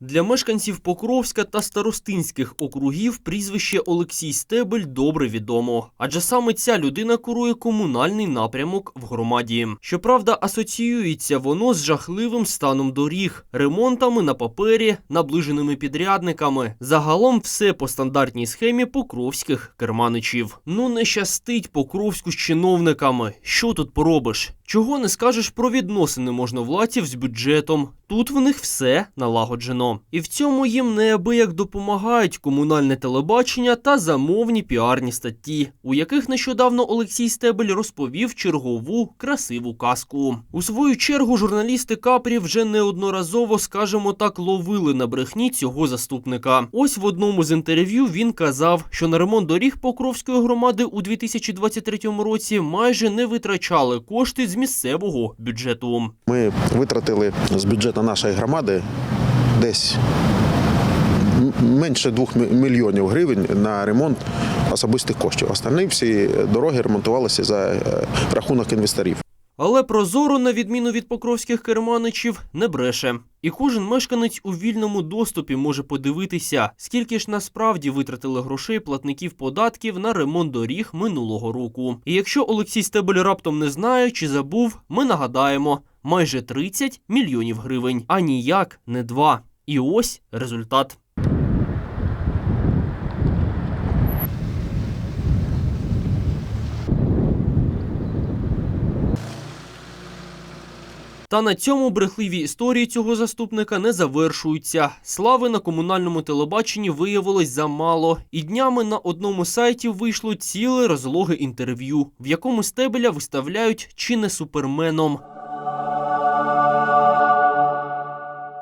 Для мешканців Покровська та Старостинських округів прізвище Олексій Стебель добре відомо, адже саме ця людина курує комунальний напрямок в громаді. Щоправда, асоціюється воно з жахливим станом доріг, ремонтами на папері, наближеними підрядниками. Загалом все по стандартній схемі покровських керманичів. Ну не щастить Покровську з чиновниками. Що тут поробиш? Чого не скажеш про відносини можновладців з бюджетом? Тут в них все налагоджено. І в цьому їм неабияк допомагають комунальне телебачення та замовні піарні статті, у яких нещодавно Олексій Стебель розповів чергову красиву казку. У свою чергу журналісти Капрі вже неодноразово, скажімо так, ловили на брехні цього заступника. Ось в одному з інтерв'ю він казав, що на ремонт доріг Покровської громади у 2023 році майже не витрачали кошти з місцевого бюджету. Ми витратили з бюджету нашої громади десь менше 2 мільйонів гривень на ремонт особистих коштів. Останні всі дороги ремонтувалися за е, рахунок інвесторів. Але прозоро, на відміну від покровських керманичів, не бреше. І кожен мешканець у вільному доступі може подивитися, скільки ж насправді витратили грошей платників податків на ремонт доріг минулого року. І якщо Олексій Стебель раптом не знає чи забув, ми нагадаємо майже 30 мільйонів гривень, а ніяк не два. І ось результат. Та на цьому брехливі історії цього заступника не завершуються. Слави на комунальному телебаченні виявилось замало, і днями на одному сайті вийшло ціле розлоге інтерв'ю, в якому стебеля виставляють чи не суперменом.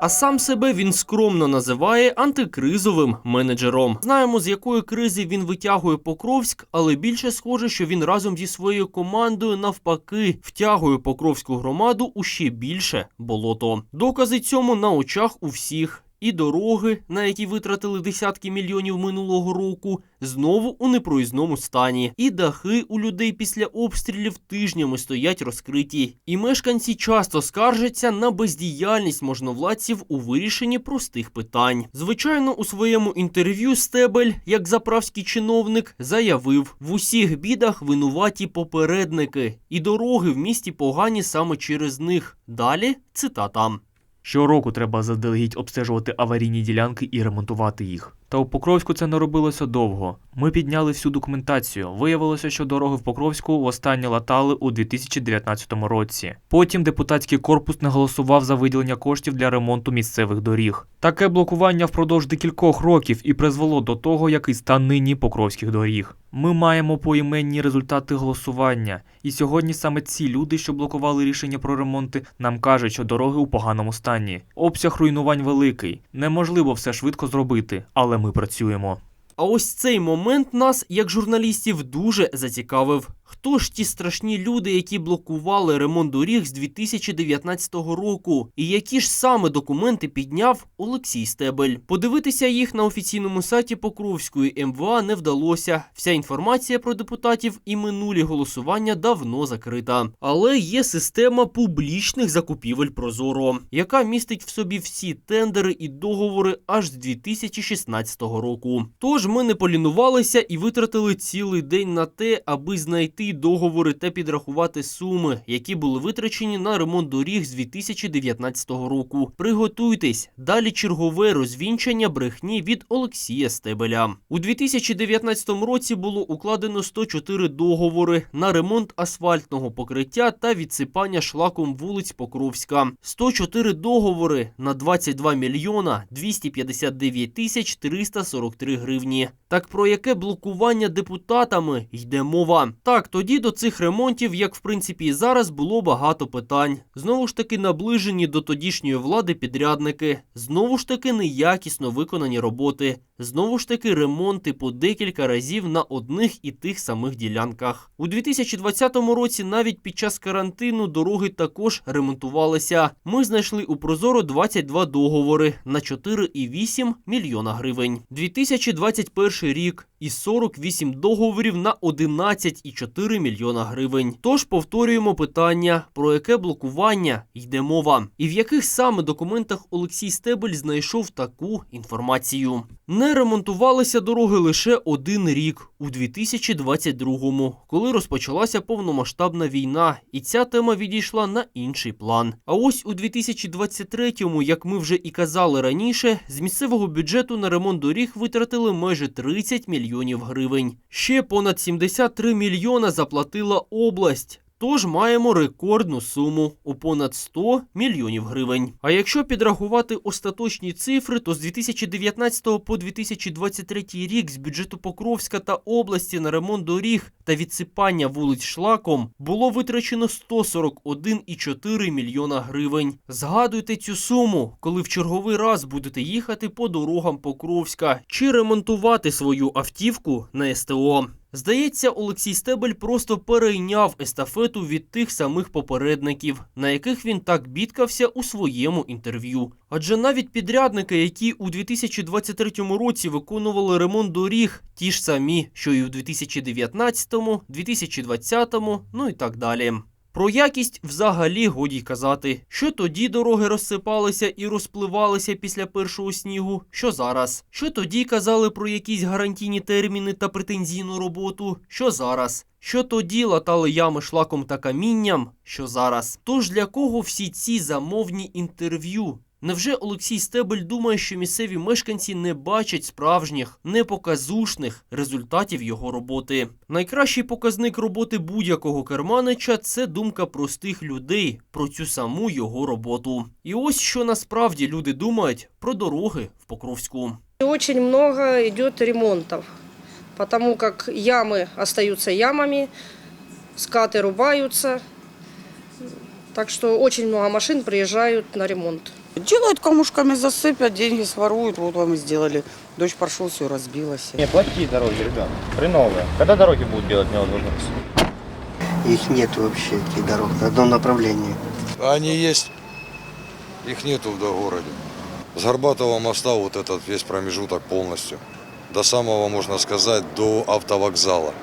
А сам себе він скромно називає антикризовим менеджером. Знаємо, з якої кризи він витягує Покровськ, але більше схоже, що він разом зі своєю командою навпаки втягує Покровську громаду у ще більше болото. Докази цьому на очах у всіх. І дороги, на які витратили десятки мільйонів минулого року, знову у непроїзному стані. І дахи у людей після обстрілів тижнями стоять розкриті. І мешканці часто скаржаться на бездіяльність можновладців у вирішенні простих питань. Звичайно, у своєму інтерв'ю Стебель, як заправський чиновник, заявив: в усіх бідах винуваті попередники, і дороги в місті погані саме через них. Далі цитата. Щороку треба заздалегідь обстежувати аварійні ділянки і ремонтувати їх. Та у Покровську це не робилося довго. Ми підняли всю документацію. Виявилося, що дороги в Покровську востаннє латали у 2019 році. Потім депутатський корпус не голосував за виділення коштів для ремонту місцевих доріг. Таке блокування впродовж декількох років і призвело до того, який стан нині покровських доріг. Ми маємо поіменні результати голосування, і сьогодні саме ці люди, що блокували рішення про ремонти, нам кажуть, що дороги у поганому стані. Обсяг руйнувань великий. Неможливо все швидко зробити, але ми працюємо. А ось цей момент нас, як журналістів, дуже зацікавив. Хто ж ті страшні люди, які блокували ремонт доріг з 2019 року, і які ж саме документи підняв Олексій Стебель? Подивитися їх на офіційному сайті Покровської МВА не вдалося. Вся інформація про депутатів і минулі голосування давно закрита. Але є система публічних закупівель Прозоро, яка містить в собі всі тендери і договори аж з 2016 року. Тож ми не полінувалися і витратили цілий день на те, аби знайти договори та підрахувати суми, які були витрачені на ремонт доріг з 2019 року. Приготуйтесь далі чергове розвінчання брехні від Олексія Стебеля. У 2019 році було укладено 104 договори на ремонт асфальтного покриття та відсипання шлаком вулиць Покровська. 104 договори на 22 мільйона 259 тисяч 343 гривні. Так про яке блокування депутатами йде мова? Так, тоді до цих ремонтів, як в принципі і зараз, було багато питань. Знову ж таки, наближені до тодішньої влади підрядники, знову ж таки, неякісно виконані роботи, знову ж таки, ремонти по декілька разів на одних і тих самих ділянках. У 2020 році, навіть під час карантину, дороги також ремонтувалися. Ми знайшли у Прозоро 22 договори на 4,8 мільйона гривень. 2021 рік і 48 договорів на 11,4 мільйона гривень. Тож повторюємо питання, про яке блокування йде мова, і в яких саме документах Олексій Стебель знайшов таку інформацію. Не ремонтувалися дороги лише один рік у 2022-му, коли розпочалася повномасштабна війна, і ця тема відійшла на інший план. А ось у 2023-му, як ми вже і казали раніше, з місцевого бюджету на ремонт доріг витратили майже 30 мільйонів гривень. Ще понад 73 мільйона заплатила область. Тож маємо рекордну суму у понад 100 мільйонів гривень. А якщо підрахувати остаточні цифри, то з 2019 по 2023 рік з бюджету Покровська та області на ремонт доріг та відсипання вулиць шлаком було витрачено 141,4 мільйона гривень. Згадуйте цю суму, коли в черговий раз будете їхати по дорогам Покровська чи ремонтувати свою автівку на СТО. Здається, Олексій Стебель просто перейняв естафету від тих самих попередників, на яких він так бідкався у своєму інтерв'ю. Адже навіть підрядники, які у 2023 році виконували ремонт доріг, ті ж самі, що і у 2019, 2020, ну і так далі. Про якість взагалі годі казати, що тоді дороги розсипалися і розпливалися після першого снігу, що зараз. Що тоді казали про якісь гарантійні терміни та претензійну роботу, що зараз. Що тоді латали ями шлаком та камінням, що зараз. Тож для кого всі ці замовні інтерв'ю? Невже Олексій Стебель думає, що місцеві мешканці не бачать справжніх, непоказушних результатів його роботи? Найкращий показник роботи будь-якого керманича це думка простих людей про цю саму його роботу. І ось що насправді люди думають про дороги в Покровську. Очень много идет ремонтов, потому как ямы остаются ямами, скаты рубаются. Так что очень много машин приезжают на ремонт. Делают камушками, засыпят, деньги своруют. Вот вам и сделали. Дождь прошел, все разбилось. Не, плохие дороги, ребят. Хреновые. Когда дороги будут делать невозможность? Их нет вообще, этих дорог, на одном направлении. Они есть, их нету в городе. С Горбатого моста вот этот весь промежуток полностью. До самого, можно сказать, до автовокзала.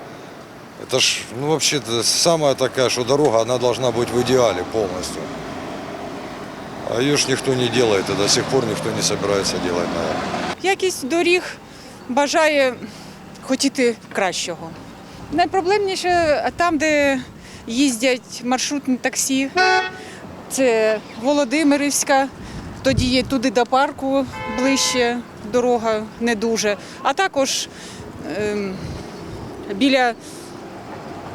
Это ж, ну вообще, самая такая, что дорога, она должна быть в идеале полностью. А ее ж никто не делает, и до сих пор никто не собирается делать, наверное. Якість доріг бажає хотіти кращого. Найпроблемніше там, де їздять маршрутні таксі, це Володимирівська, тоді є туди до парку ближче, дорога не дуже. А також ем, біля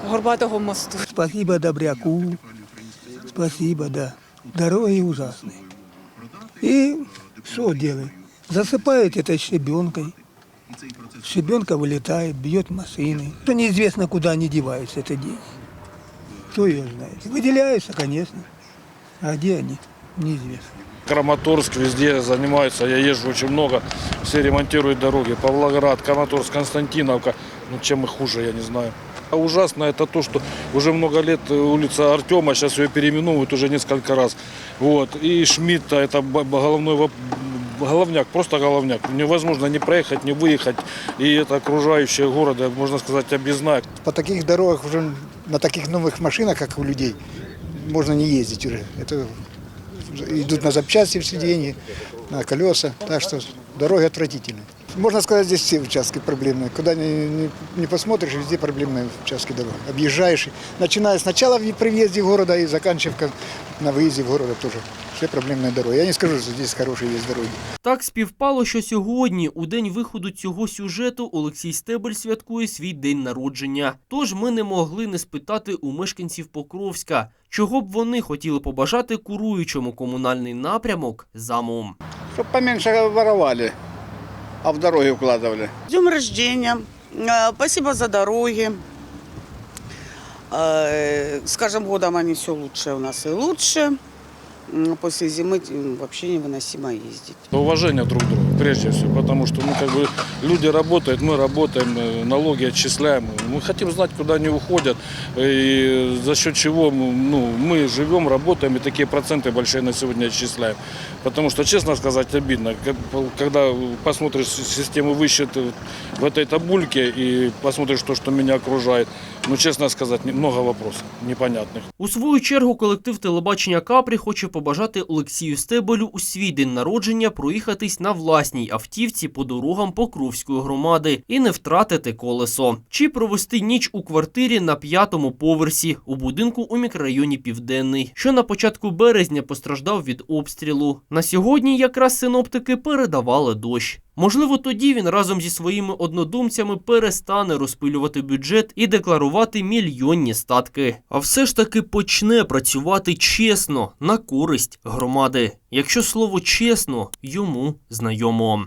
Горбатого мосту. Спасибо Добряку. Спасибо, да. Дороги ужасные. И что делать? Засыпают это щебенкой. Щебенка вылетает, бьет машины. То неизвестно, куда они деваются, это деньги. Кто ее знает? Выделяются, конечно. А где они? Неизвестно. Краматорск везде занимаются, я езжу очень много, все ремонтируют дороги. Павлоград, Краматорск, Константиновка, ну чем их хуже, я не знаю. А ужасно это то, что уже много лет э, улица Артема, сейчас ее переименовывают уже несколько раз. Вот. И Шмидта, это головной головняк, просто головняк. Невозможно не проехать, не выехать. И это окружающие города, можно сказать, объездная. По таких дорогах уже на таких новых машинах, как у людей, можно не ездить уже. Это идут на запчасти все деньги, на колеса. Так что дороги отвратительные. Можно сказать, здесь все участки проблемные. Куда ни, ни- ни посмотришь, везде проблемные участки дорог. Объезжаешь, начиная с начала в- при въезде в города и заканчивая как на выезде в города тоже. Все проблемные дороги. Я не скажу, что здесь хорошие есть дороги. Так співпало, що сьогодні, у день виходу цього сюжету, Олексій Стебель святкує свій день народження. Тож ми не могли не спитати у мешканців Покровська, чого б вони хотіли побажати куруючому комунальний напрямок замом. Чтобы поменьше воровали, а в дороги вкладывали. С Днем рождения. Э, Спасибо за дороги. Э, С каждым годом они все лучше у нас и лучше. М, После зимы м, вообще невыносимо ездить. Уважение друг к другу, прежде всего, потому что ну, как бы, люди работают, мы работаем, э, налоги отчисляем. Мы хотим знать, куда они уходят, и за счет чего ну, мы живем, работаем, и такие проценты большие на сегодня отчисляем. Потому что, честно сказать, обидно, как- когда посмотришь систему высчет в этой табульке и посмотришь то, что меня окружает, ну, честно сказать, много вопросов непонятных. У свою чергу колектив телебачення Капрі хоче побажати Олексію Стебелю у свій день народження проїхатись на власній автівці по дорогам Покровської громади і не втратити колесо, чи провести ніч у квартирі на п'ятому поверсі у будинку у мікрорайоні Південний, що на початку березня постраждав від обстрілу. На сьогодні якраз синоптики передавали дощ. Можливо, тоді він разом зі своїми однодумцями перестане розпилювати бюджет і декларувати мільйонні статки. А все ж таки почне працювати чесно на користь громади, якщо слово чесно йому знайомо.